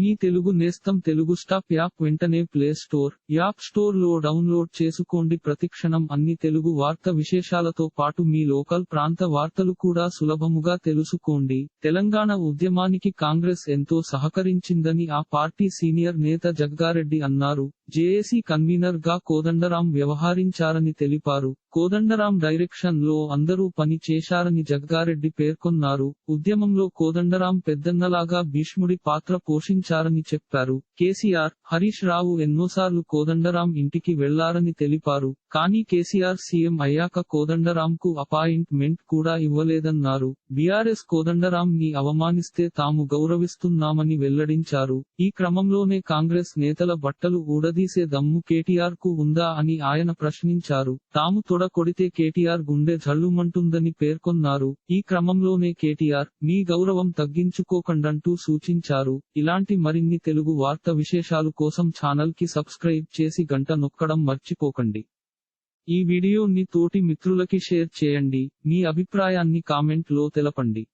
మీ తెలుగు నేస్తం Telugu stop app వెంటనే play store app స్టోర్లో డౌన్లోడ్ చేసుకోండి. ప్రతిక్షణం అన్ని తెలుగు వార్త విశేషాలతో పాటు మీ లోకల్ ప్రాంత వార్తలు కూడా సులభముగా తెలుసుకోండి. తెలంగాణ ఉద్యమానికి కాంగ్రెస్ ఎంతో సహకరించిందని ఆ పార్టీ సీనియర్ నేత జగ్గారెడ్డి అన్నారు. జేఏసీ కన్వీనర్గా కోదండరాం వ్యవహరించారని తెలిపారు. కోదండరాం డైరెక్షన్లో అందరూ పని చేశారని జగ్గారెడ్డి పేర్కొన్నారు. ఉద్యమంలో కోదండరాం పెద్దన్నలాగా భీష్ముడి పాత్ర పోషించారని చెప్పారు. కేసీఆర్ హరీష్ రావు ఎన్నోసార్లు కోదండరాం ఇంటికి వెళ్ళారని తెలిపారు. కానీ కేసీఆర్ సీఎం అయ్యాక కోదండరాం కు అపాయింట్మెంట్ కూడా ఇవ్వలేదన్నారు. బీఆర్ఎస్ కోదండరాం ని అవమానిస్తే తాము గౌరవిస్తున్నామని వెల్లడించారు. ఈ క్రమంలోనే కాంగ్రెస్ నేతల బట్టలు ఊడదీసే దమ్ము కేటీఆర్కు ఉందా అని ఆయన ప్రశ్నించారు. తాము తొడ కొడితే కేటీఆర్ గుండె జల్లుమంటుందని పేర్కొన్నారు. ఈ క్రమంలోనే కేటీఆర్ మీ గౌరవం తగ్గించుకోకండంటూ సూచించారు. ఇలాంటి మరిన్ని తెలుగు వార్త విశేషాలు కోసం ఛానల్కి సబ్స్క్రైబ్ చేసి గంట నొక్కడం మర్చిపోకండి. ఈ వీడియోని తోటి మిత్రులకి షేర్ చేయండి. మీ అభిప్రాయాన్ని కామెంట్లో తెలపండి.